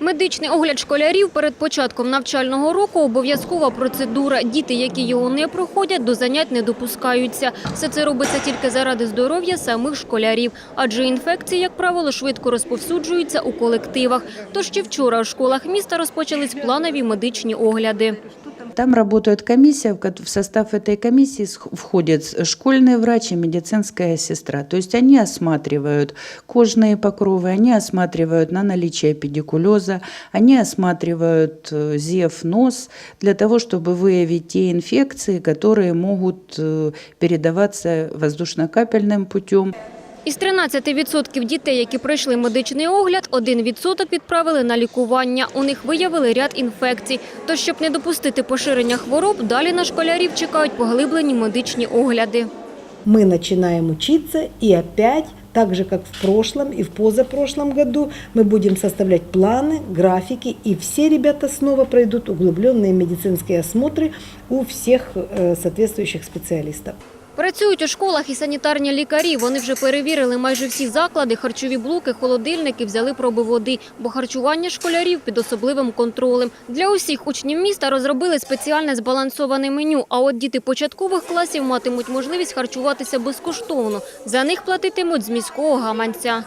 Медичний огляд школярів перед початком навчального року – обов'язкова процедура. Діти, які його не проходять, до занять не допускаються. Все це робиться тільки заради здоров'я самих школярів. Адже інфекції, як правило, швидко розповсюджуються у колективах. Тож ще вчора у школах міста розпочались планові медичні огляди. Там работает комиссия, в состав этой комиссии входят с- школьный врач и медицинская сестра. То есть они осматривают кожные покровы, они осматривают на наличие педикулеза, они осматривают э, зев, нос для того, чтобы выявить те инфекции, которые могут э, передаваться воздушно-капельным путем. Із 13% дітей, які пройшли медичний огляд, 1% відправили на лікування. У них виявили ряд інфекцій. Тож, щоб не допустити поширення хвороб, далі на школярів чекають поглиблені медичні огляди. мы начинаем учиться и опять, так же как в прошлом и в позапрошлом году, мы будем составлять планы, графики, и все ребята снова пройдут углубленные медицинские осмотры у всех э, соответствующих специалистов. Працюють у школах і санітарні лікарі. Вони вже перевірили майже всі заклади, харчові блоки, холодильники, взяли проби води, бо харчування школярів під особливим контролем. Для усіх учнів міста розробили спеціальне збалансоване меню, а от діти початкових класів матимуть можливість харчуватися безкоштовно. За них платитимуть з міського гаманця.